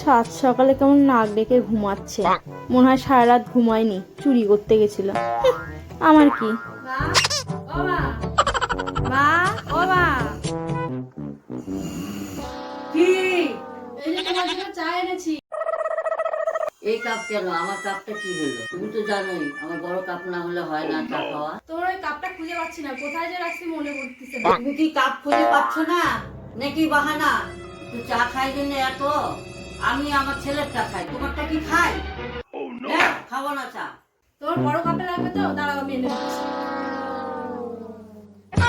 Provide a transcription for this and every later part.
সাত সকালে কেমন নাক ডেকে ঘুমাচ্ছে। মনে হয় সারা রাত ঘুমায়নি, চুরি করতে গেছিল আমার কি? চা এনেছি। এই কাপ কেন? আমার কাপটা কি হলো? তুমি তো জানোই আমার বড় কাপ না হলে হয় না চা খাওয়া তোমার ওই কাপটা খুঁজে পাচ্ছি না কোথায় যে রাখছি মনে পড়তেছে না। তুমি কি কাপ খুঁজে পাচ্ছ না? নাকি বাহানা? তুই চা খাই জন্য এত? আমি আমার ছেলেরটা খাই তোমারটা কি খাই? হ্যাঁ, খাব না চা। তোর বড় কাপে লাগবে তো? দাঁড়াও আমি এনে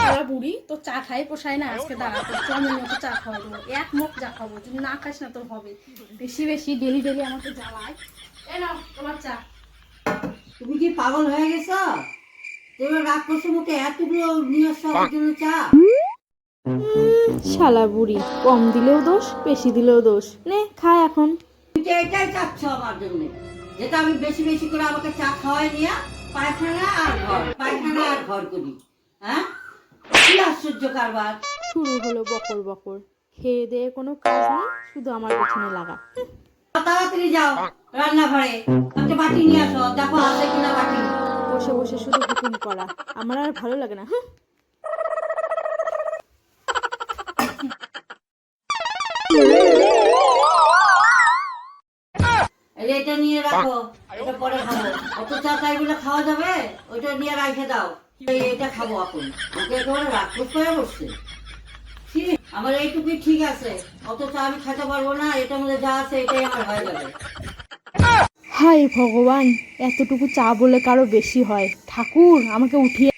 শালা বুড়ি তো চা খাই পোষায় না আজকে দাঁড়া তোর চমের মতো চা খাওয়া দেবো এক মুখ চা খাব যদি না খাস না তোর হবে। বেশি বেশি ডেলি ডেলি আমাকে জ্বালায়। এ নাও তোমার চা। তুমি কি পাগল হয়ে গেছ? তুমি রাক্ষস মুখে এতগুলো নিয়ে জন্য চা? শালা বুড়ি কম দিলেও দোষ বেশি দিলেও দোষ। নে খায় এখন। তুমি তো এটাই চাচ্ছ আমার জন্য। যেটা আমি বেশি বেশি করে আমাকে চা খাওয়াই নিয়ে পায়খানা আর ঘর পায়খানা আর ঘর করি হ্যাঁ? কি আশ্চর্য কারবার? শুরু হলো বকর বকর। খেয়ে দিয়ে কোনো কাজ নেই শুধু আমার পেছনে লাগা। তাড়াতাড়ি যাও রান্নাঘরে। একটা বাটি নিয়ে আসো দেখো আছে কিনা বাটি। বসে বসে শুধু হুকুম করা। আমার আর ভালো লাগে না হ্যাঁ? এটা নিয়ে রাখো এটা পরে খাব। অত চা চাই বলে খাওয়া যাবে ওইটা নিয়ে রাখে দাও। এটা খাব এখন আমাকে একেবারে রাক্ষস করে বসছে। আমার এইটুকুই ঠিক আছে। অত চা আমি খেতে পারব না এটা মধ্যে যা আছে এটাই আমার হয়ে যাবে। হাই ভগবান, এতটুকু চা বলে কারও বেশি হয়। ঠাকুর, আমাকে উঠিয়ে